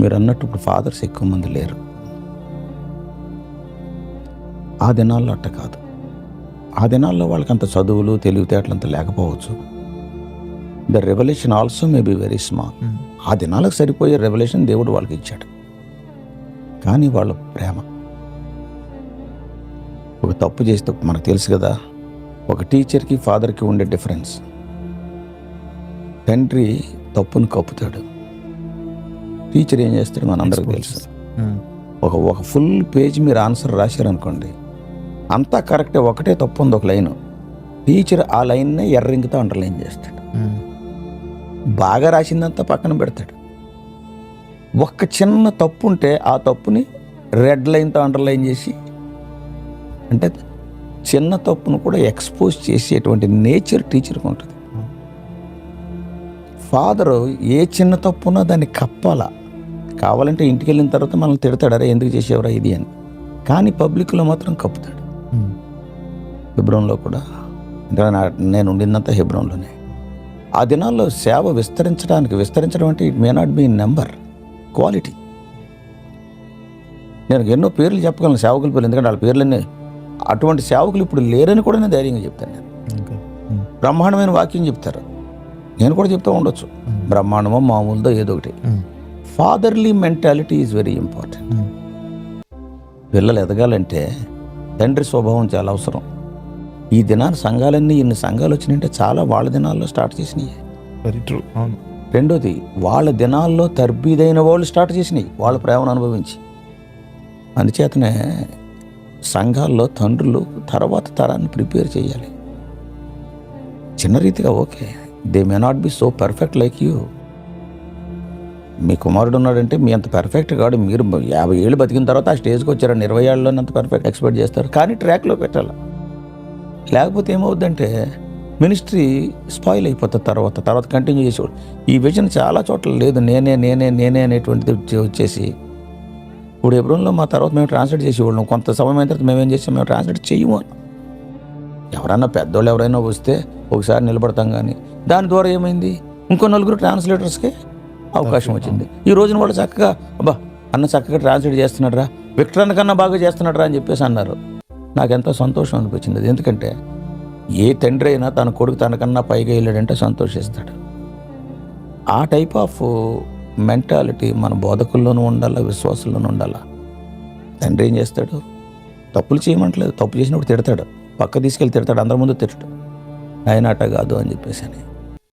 మీరు అన్నట్టు ఇప్పుడు ఫాదర్స్ ఎక్కువ మంది లేరు. ఆ దినాల్లో అట్ట కాదు. ఆ దినాల్లో వాళ్ళకి అంత చదువులు తెలివితేటలు అంత లేకపోవచ్చు. The revolution also may be very small. ఆ దినాలకు సరిపోయే రెవల్యూషన్ దేవుడు వాళ్ళకి ఇచ్చాడు. కానీ వాళ్ళ ప్రేమ. ఒక తప్పు చేస్తే మనకు తెలుసు కదా ఒక టీచర్కి ఫాదర్కి ఉండే డిఫరెన్స్ తండ్రి తప్పును కప్పుతాడు. టీచర్ ఏం చేస్తాడు మనందరికీ తెలుసు. ఉమ్. ఒక ఒక ఫుల్ పేజ్ మీరు ఆన్సర్ రాశారనుకోండి అంతా కరెక్టే ఒకటే తప్పు ఉంది ఒక లైన్. టీచర్ ఆ లైన్నే ఎర్రింగితో అండర్లైన్ చేస్తాడు. ఉమ్. బాగా రాసిందంతా పక్కన పెడతాడు. ఒక్క చిన్న తప్పు ఉంటే ఆ తప్పుని రెడ్ లైన్తో అండర్లైన్ చేసి అంటే చిన్న తప్పును కూడా ఎక్స్పోజ్ చేసేటువంటి నేచర్ టీచర్కి ఉంటుంది. ఫాదరు ఏ చిన్న తప్పునో దాన్ని కప్పాలా? కావాలంటే ఇంటికి వెళ్ళిన తర్వాత మనల్ని తిడతాడు అరే ఎందుకు చేసేవరా ఇది అని. కానీ పబ్లిక్లో మాత్రం కప్పుతాడు. హెబ్రోన్లో కూడా. నేను ఉండిందంతా హెబ్రోన్లోనే. ఆ దినాల్లో సేవ విస్తరించడానికి విస్తరించడం అంటే it may not be number quality. నేను ఎన్నో పేర్లు చెప్పగలను సేవకుల పేర్లు ఎందుకంటే వాళ్ళ పేర్లన్నీ అటువంటి సేవకులు ఇప్పుడు లేరని కూడా నేను ధైర్యంగా చెప్తాను నేను. బ్రహ్మాండమైన వాక్యం చెప్తారు. నేను కూడా చెప్తూ ఉండొచ్చు. బ్రహ్మాండమో మామూలుదో ఏదో ఒకటి. Fatherly mentality is very important. Um. పిల్లలు ఎదగాలంటే తండ్రి స్వభావం చాలా అవసరం. ఈ దినాలు సంఘాలన్నీ ఇన్ని సంఘాలు వచ్చినాయంటే చాలా వాళ్ళ దినాల్లో స్టార్ట్ చేసినాయి. వెరీ ట్రూ అవును. రెండోది వాళ్ళ దినాల్లో తర్బీదైన వాళ్ళు స్టార్ట్ చేసినాయి వాళ్ళ ప్రేమను అనుభవించి. అందుచేతనే సంఘాల్లో తండ్రులు తర్వాత తరాన్ని ప్రిపేర్ చేయాలి. చిన్న రీతిగా okay they may not be so perfect like you. మీ కుమారుడు ఉన్నాడంటే మీ అంత పర్ఫెక్ట్ కాదు మీరు యాభై ఏళ్ళు బతికిన తర్వాత ఆ స్టేజ్కి వచ్చారండి ఇరవై ఏళ్ళలోనే అంత పర్ఫెక్ట్ ఎక్స్పెక్ట్ చేస్తారు. కానీ ట్రాక్లో పెట్టాలి. లేకపోతే ఏమవుద్దంటే మినిస్ట్రీ స్పాయిల్ అయిపోతుంది తర్వాత. తర్వాత కంటిన్యూ చేసేవాడు ఈ విజన్ చాలా చోట్ల లేదు. నేనే నేనే నేనే అనేటువంటిది వచ్చేసి ఇప్పుడు ఎబ్రోన్లో మా తర్వాత మేము ట్రాన్స్లేట్ చేసేవాళ్ళం. కొంత సమయం అయిన తర్వాత మేమేం చేసాం? మేము ట్రాన్స్లేట్ చేయము. ఎవరైనా పెద్దోళ్ళు ఎవరైనా వస్తే ఒకసారి నిలబడతాం కానీ దాని ద్వారా ఏమైంది? ఇంకో నలుగురు ట్రాన్స్లేటర్స్కి అవకాశం వచ్చింది. ఈ రోజున వాళ్ళు చక్కగా అబ్బా అన్న చక్కగా ట్రాన్స్లేట్ చేస్తున్నాడు రా విక్టర్ అన్న కన్నా బాగా చేస్తున్నాడు అని చెప్పేసి అన్నారు. నాకెంతో సంతోషం అనిపించింది. అది ఎందుకంటే ఏ తండ్రి అయినా తన కొడుకు తనకన్నా పైగా వెళ్ళాడంటే సంతోషిస్తాడు. ఆ టైప్ ఆఫ్ మెంటాలిటీ మన బోధకుల్లోనూ ఉండాలా విశ్వాసుల్లోనూ ఉండాలా? తండ్రి ఏం చేస్తాడు? తప్పులు చేయమంటలేదు. తప్పు చేసినప్పుడు తిడతాడు. పక్క తీసుకెళ్ళి తిడతాడు. అందరి ముందు తిట్టడు. ఆయన అట్ట కాదు అని చెప్పేసి అని.